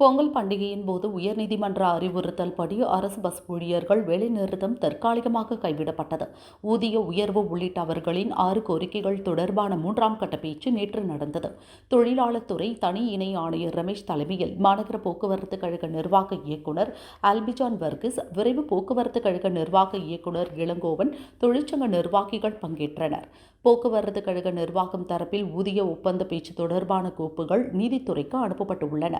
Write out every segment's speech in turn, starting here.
பொங்கல் பண்டிகையின் போது உயர்நீதிமன்ற அறிவுறுத்தல் படி அரசு பஸ் ஊழியர்கள் வேலைநிறுத்தம் தற்காலிகமாக கைவிடப்பட்டது. ஊதிய உயர்வு உள்ளிட்ட அவர்களின் ஆறு கோரிக்கைகள் தொடர்பான மூன்றாம் கட்ட பேச்சு நேற்று நடந்தது. தொழிலாளர் துறை தனி இணை ஆணையர் ரமேஷ் தலைமையில் மாநகர போக்குவரத்து கழக நிர்வாக இயக்குனர் ஆல்பிஜான் வர்கிஸ் விரைவு போக்குவரத்து கழக நிர்வாக இயக்குனர் இளங்கோவன் தொழிற்சங்க நிர்வாகிகள் பங்கேற்றனர். போக்குவரத்து கழக நிர்வாகம் தரப்பில் ஊதிய ஒப்பந்த பேச்சு தொடர்பான கோப்புகள் நீதித்துறைக்கு அனுப்பப்பட்டுள்ளன.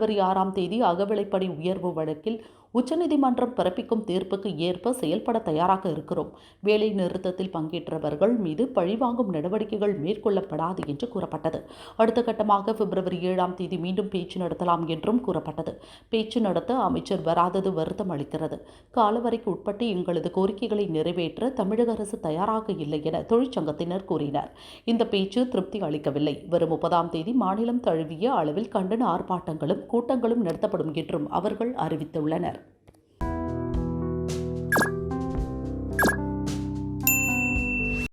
பிப்ரவரி ஆறாம் தேதி அகவிலைப்படி உயர்வு வழக்கில் உச்சநீதிமன்றம் பிறப்பிக்கும் தீர்ப்புக்கு ஏற்ப செயல்பட தயாராக இருக்கிறோம். வேலை நிறுத்தத்தில் பங்கேற்றவர்கள் மீது பழிவாங்கும் நடவடிக்கைகள் மேற்கொள்ளப்படாது என்று கூறப்பட்டது. அடுத்த கட்டமாக பிப்ரவரி ஏழாம் தேதி மீண்டும் பேச்சு நடத்தலாம் என்றும் கூறப்பட்டது. பேச்சு நடத்த அமைச்சர் வராதது வருத்தம் அளிக்கிறது. காலவரைக்கு உட்பட்டு எங்களது கோரிக்கைகளை நிறைவேற்ற தமிழக அரசு தயாராக இல்லை என தொழிற்சங்கத்தினர் கூறினர். இந்த பேச்சு திருப்தி அளிக்கவில்லை. வரும் முப்பதாம் தேதி மாநிலம் தழுவிய அளவில் கண்டன ஆர்ப்பாட்டங்களும் கூட்டங்களும் நடத்தப்படும் என்றும் அவர்கள் அறிவித்துள்ளனர்.